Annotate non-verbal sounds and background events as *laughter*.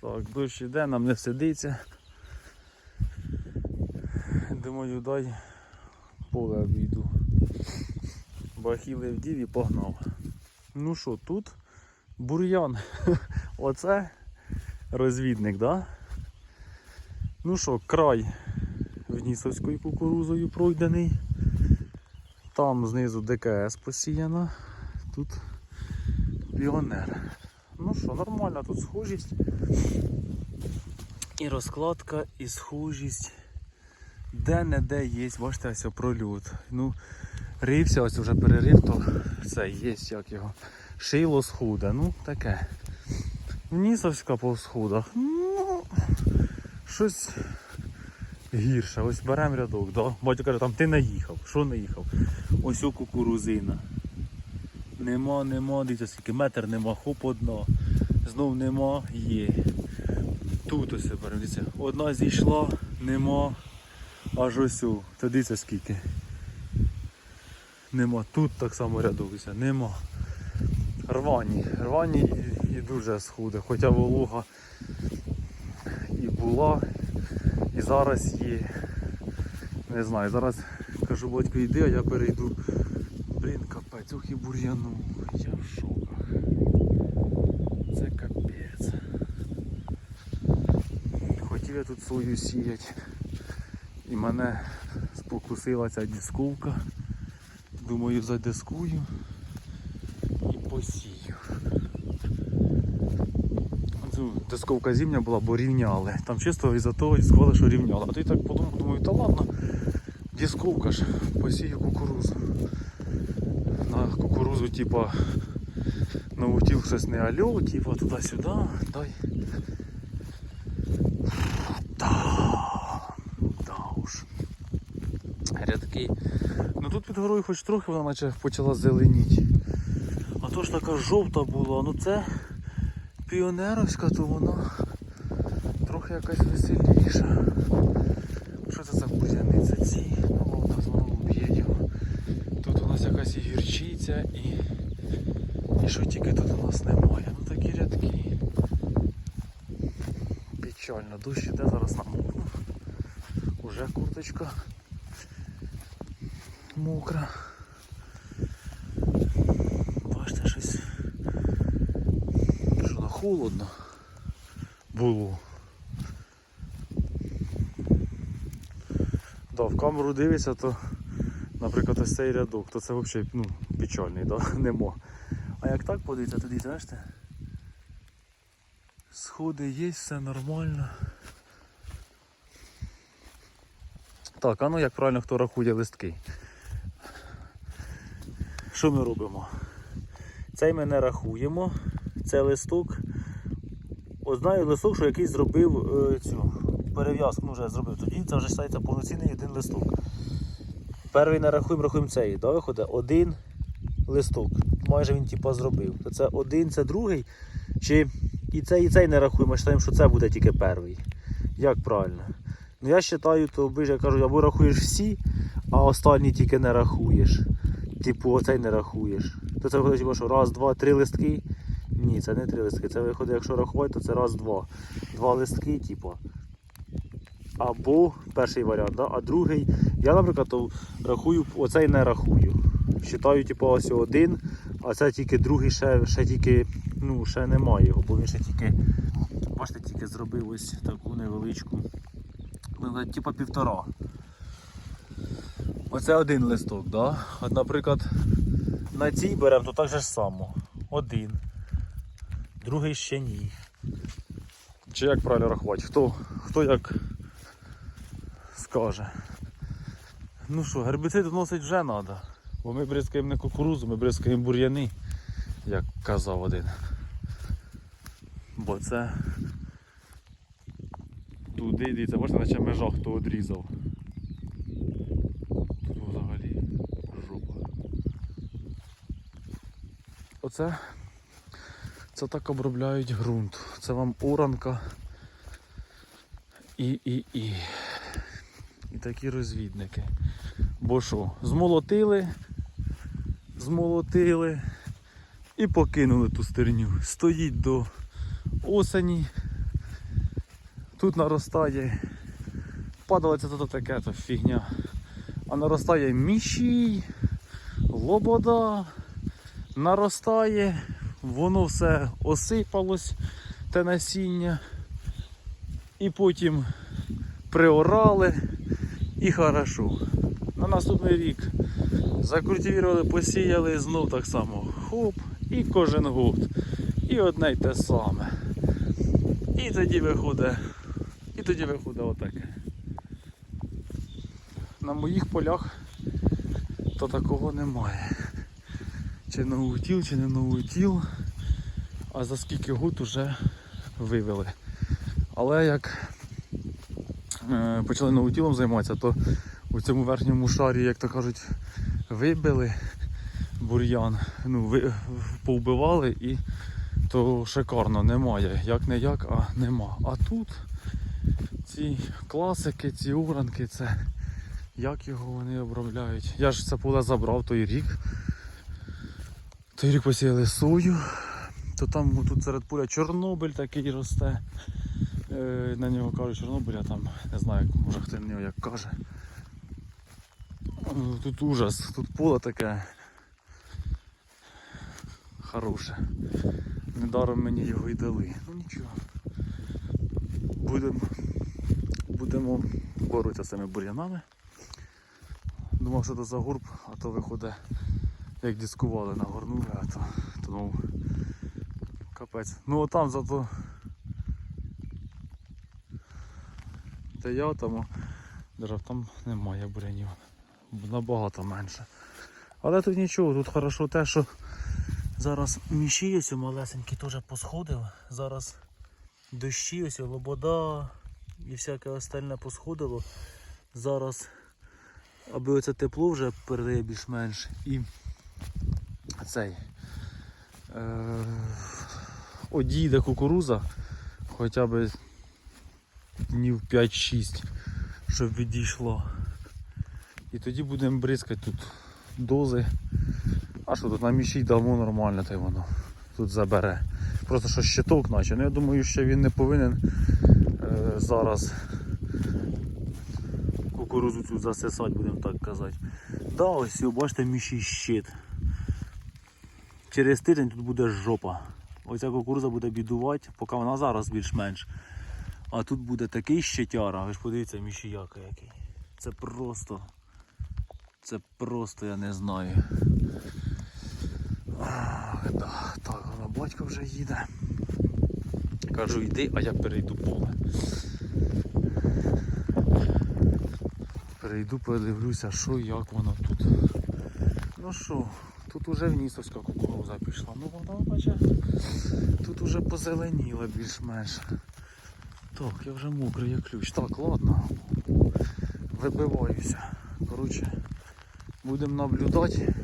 Так, дощ іде, нам не сидиться. Думаю, дай поле обійду. Бахіли вдів і погнав. Ну що, тут бур'ян. *laughs* Оце розвідник, да? Ну що, край Внісовською кукурузою пройдений. Там знизу ДКС посіяна. Тут Ліонер. Ну що, нормальна тут схожість. І розкладка, і схожість. Де-не-де є, бачите, ось прольот. Ну, рився, ось вже перерив, то це є, як його. Шило схуде, ну таке. Нісовська по сходах. Ну, щось гірше. Ось беремо рядок, да? батько каже, там ти не їхав. Що не їхав? Ось у кукурузина. Нема, нема, дивіться, скільки метр нема, хоп одна. Знов нема, є. Тут ось дивіться, одна зійшла, нема, аж ось. Та дивіться скільки. Нема. Тут так само рядок, нема. Рвані, рвані і, і дуже схуде, хоча волога і була, і зараз є. Не знаю, зараз кажу, батько йди, а я перейду. Блін, капець, ох і бур'яну. Я в шоках. Це капець. Хотів я тут свою сіять. І мене спокусила ця дисковка. Думаю, задискую і посію. Дисковка зімня була, бо рівняли. Там чисто із-за того і сказали, що рівняли. А ти так подумав, думаю, та ладно, дисковка ж, посію кукурузу. На кукурузу, типа, наутіл щось не альо, типа туди-сюди, дай. Рядки. Ну тут під горою хоч трохи вона наче почала зеленіти. А то ж така жовта була, ну це піонеровська, то вона трохи якась веселіша. Що це за бур'яниця ці? Ну от воно уб'є його. Тут у нас якась і гірчиця і. Що тільки тут у нас немає. Ну такі рядки. Печально. Дощ іде зараз намокну. Уже курточка мокра. Бачите, щось. Що на холодно було. Да, в камеру дивиться, то, наприклад, ось цей рядок, то це взагалі ну, печальний, да? *laughs* нема. А як так подивитися, тоді, знаєте, сходи є, все нормально. Так, а ну як правильно хто рахує листки? Що ми робимо? Цей ми не рахуємо, це листок. Ось знаю листок, що якийсь зробив е, цю перев'язку, ну вже зробив. Тоді це вже вважається повноцінний один листок. Перший не рахуємо, рахуємо цей. Да, виходить? Один листок. Майже він типа зробив. То це один, це другий. Чи і цей, і цей не рахуємо, вважаємо, що це буде тільки перший. Як правильно? Ну я вважаю, то ж кажуть, або рахуєш всі, а останні тільки не рахуєш. Типу, оцей не рахуєш. То це виходить, типу, що раз, два, три листки. Ні, це не три листки. Це виходить, якщо рахувати, то це раз, два. Два листки, типу. Або перший варіант, да? а другий. Я, наприклад, то рахую, оцей не рахую. Считаю, типу, ось один, а це тільки другий ще, ще тільки, ну, ще немає його, бо він ще тільки, бачите, тільки зробив ось таку невеличку. Ну, типу півтора. Оце один листок, да? От, наприклад, на цій беремо, то так же само. Один. Другий ще ні. Чи як правильно рахувати? Хто, хто як скаже. Ну що, гербіцид вносить вже треба. Бо ми бризкаємо не кукурузу, ми бризкаємо бур'яни, як казав один. Бо це туди дивіться, бачите, наче межа хто одрізав. Тут взагалі жопа. Оце це так обробляють ґрунт. Це вам оранка і і і. І такі розвідники. Бо що, змолотили, змолотили і покинули ту стерню. Стоїть до осені, Тут наростає. Падалиця то таке, то фігня. А наростає міщій, лобода, наростає, воно все осипалось, те насіння. І потім приорали і хорошо. На наступний рік закультивували, посіяли знов так само. Хоп, і кожен год. І одне й те саме. І тоді виходить. І тоді виходить отаке. На моїх полях то такого немає. Чи наутіл, чи не наутіл. А за скільки год уже вивели. Але як е, почали наутілом займатися, то у цьому верхньому шарі, як то кажуть, вибили бур'ян, ну, ви, повбивали і то шикарно немає. Як не як, а нема. А тут ці класики, ці уранки, це як його вони обробляють. Я ж це поле забрав той рік. Той рік посіяли сою, то там тут серед поля Чорнобиль такий росте. Е, На нього кажуть Чорнобиль, а там не знаю, може хто на нього як каже. Тут ужас, тут поле таке хороше. Недаром мені його й дали. Ну нічого. Будемо будемо боротися з цими бур'янами. Думав, що це за гурб, а то виходить, як дискували, нагорнули, а то, то ну, капець. Ну отам зато Та я там дерев там немає бурянів. Набагато менше. Але тут нічого, тут хорошо те, що зараз міші ось малесенькі теж посходив. Зараз дощі, ось лобода і всяке остальне посходило. Зараз, аби оце тепло вже передає більш-менш і цей е, одійде кукуруза хоча б днів 5-6, щоб відійшло. І тоді будемо бризкати тут дози. А що тут на міші давно нормально, та й воно тут забере. Просто що щиток наче. Ну я думаю, що він не повинен е, зараз кукурузу цю засисати, будемо так казати. Да, ось його, бачите, міші щит. Через тиждень тут буде жопа. Оця кукуруза буде бідувати, поки вона зараз більш-менш. А тут буде такий щитяра, ви ж подивіться мішіяка який. Це просто. Це просто я не знаю. Так, воно батько вже їде. Кажу, йди, а я перейду поле. Перейду, подивлюся, що як воно тут. Ну що, тут уже внісовська кукуруза пішла. Ну вона, бачите, тут уже позеленіла більш-менш. Так, я вже мокрий як ключ. Так, ладно. Вибиваюся. Коротше, будемо наблюдати.